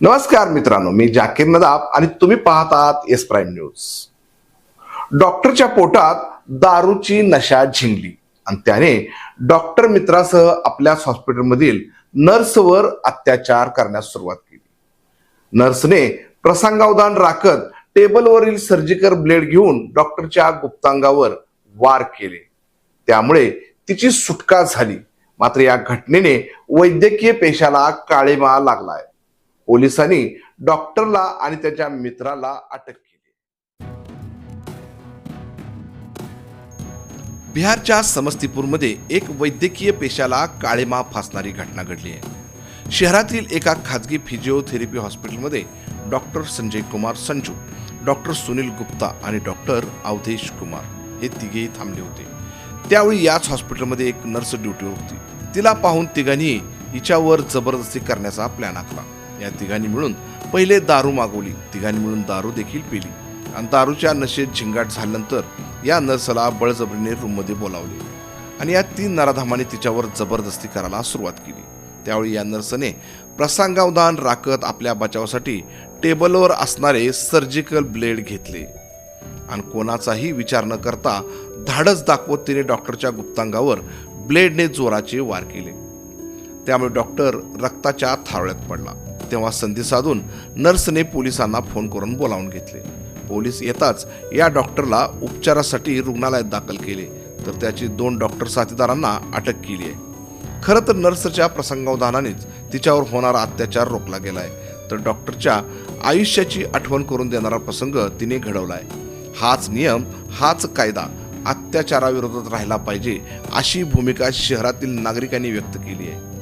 नमस्कार मित्रांनो मी जाकीर नदाब आणि तुम्ही पाहत आहात एस प्राईम न्यूज. डॉक्टरच्या पोटात दारूची नशा झिंगली आणि त्याने डॉक्टर मित्रासह आपल्याच हॉस्पिटलमधील नर्सवर अत्याचार करण्यास सुरुवात केली. नर्सने प्रसंगावधान राखत टेबलवरील सर्जिकल ब्लेड घेऊन डॉक्टरच्या गुप्तांगावर वार केले. त्यामुळे तिची सुटका झाली. मात्र या घटनेने वैद्यकीय पेशाला काळेमा लागलाय. पोलिसांनी डॉक्टरला आणि त्याच्या मित्राला अटक केली. बिहारच्या समस्तीपूरमध्ये एक वैद्यकीय पेशाला काळेमा फासणारी घटना घडली आहे. शहरातील एका खाजगी फिजिओथेरपी हॉस्पिटलमध्ये डॉक्टर संजय कुमार संजू डॉक्टर सुनील गुप्ता आणि डॉक्टर अवधेश कुमार हे तिघेही थांबले होते. त्यावेळी याच हॉस्पिटलमध्ये एक नर्स ड्युटीवर होती. तिला पाहून तिघांनी हिच्यावर जबरदस्ती करण्याचा प्लॅन आखला. या तिघांनी मिळून पहिले दारू मागवली. तिघांनी मिळून दारू देखील पिली. आणि दारूच्या नशेत झिंगाट झाल्यानंतर या नर्सला बळजबरीने रूममध्ये बोलावले. आणि या तीन नराधामाने तिच्यावर जबरदस्ती करायला सुरुवात केली. त्यावेळी या नर्सने प्रसंगावधान राखत आपल्या बचावासाठी टेबलवर असणारे सर्जिकल ब्लेड घेतले. आणि कोणाचाही विचार न करता धाडस दाखवत तिने डॉक्टरच्या गुप्तांगावर ब्लेडने जोराचे वार केले. त्यामुळे डॉक्टर रक्ताच्या थारोळ्यात पडला. तेव्हा संधी साधून नर्सने पोलिसांना फोन करून बोलावून घेतले. पोलीस येताच या डॉक्टरला उपचारासाठी रुग्णालयात दाखल केले तर त्याची दोन डॉक्टर साथीदारांना अटक केली आहे खरं तर नर्सच्या प्रसंगावधानानेच तिच्यावर होणारा अत्याचार रोखला गेलाय तर डॉक्टरच्या आयुष्याची आठवण करून देणारा प्रसंग तिने घडवलाय. हाच नियम हाच कायदा अत्याचाराविरोधात राहिला पाहिजे अशी भूमिका शहरातील नागरिकांनी व्यक्त केली आहे